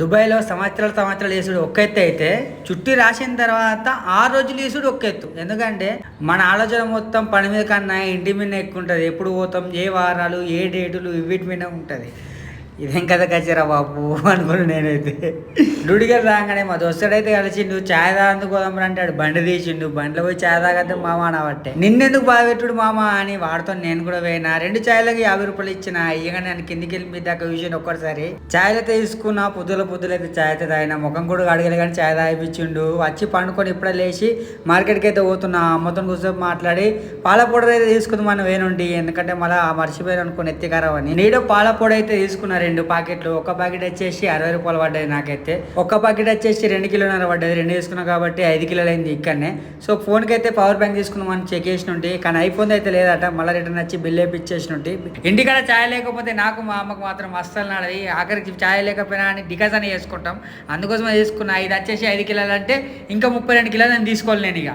దుబాయ్లో సంవత్సరాలు సంవత్సరాలు వేసుడు ఒక్క ఎత్తు అయితే చుట్టి రాసిన తర్వాత ఆ రోజులు వేసుడు ఒక్క ఎత్తు. ఎందుకంటే మన ఆలోచన మొత్తం పని మీద కన్నా ఇంటి మీద ఎక్కువ ఉంటుంది. ఎప్పుడు పోతాం ఏ వారాలు ఏ డేటులు వీటి మీద ఉంటుంది. ఇదేం కథ కచ్చిరా బాబు అనుకున్నాను నేనైతే. డుడిగా రాగానే మా దోస్తుడైతే కలిసిండు ఛాయ్ తాగందుకు అంటాడు. బండి తీసిండు. బండిలో పోయి ఛాయ్ తాగద్దు మామ అనబట్టే నిన్నెందుకు బాగా పెట్టుడు మామ? అని వాడుతో నేను కూడా పోయినా. రెండు ఛాయలకి యాభై రూపాయలు ఇచ్చిన. ఇయ్యగా నేను కిందికి వెళ్ళి మీ దాకా విషయం ఒక్కసారి. ఛాయ్ అయితే తీసుకున్నా. పొద్దుల పొద్దుల అయితే ఛాయ్ అయితే తాగిన. ముఖం కూడా అడగలే కానీ ఛాయ్ తాగిపించిండు. వచ్చి పండుకొని ఇప్పుడే లేచి మార్కెట్కి అయితే పోతున్నా. అమ్మతో కూర్చొని మాట్లాడి పాల పౌడర్ అయితే తీసుకుందాం మనం వేనుండి ఎందుకంటే మళ్ళీ మర్చిపోయాను అనుకుని ఎత్తికారావని. నీడో పాల పొడి అయితే తీసుకున్నారండి రెండు ప్యాకెట్లు ఒక ప్యాకెట్ వచ్చేసి అరవై రూపాయలు పడ్డది నాకైతే. ఒక ప్యాకెట్ వచ్చేసి రెండు కిలోన్నర పడ్డది రెండు తీసుకున్నా కాబట్టి ఐదు కిలోలు అయింది ఇక్కడనే. సో ఫోన్కి అయితే పవర్ బ్యాంక్ తీసుకున్నాం అని చెక్ ఉంటే కానీ ఐఫోన్ అయితే లేదట మళ్ళీ రిటర్న్ వచ్చి బిల్ వేపించేసినట్టు ఇంటికాడ ఛాయ్ లేకపోతే నాకు మా అమ్మకు మాత్రం అస్సలు నాడది. ఆఖరికి ఛాయ్ లేకపోయినా అని డికాస్ అని చేసుకుంటాం. అందుకోసమే తీసుకున్నా ఇది వచ్చేసి ఐదు కిలోలు అంటే ఇంకా ముప్పై రెండు కిలోలు నేను తీసుకోవాలి నేను ఇక.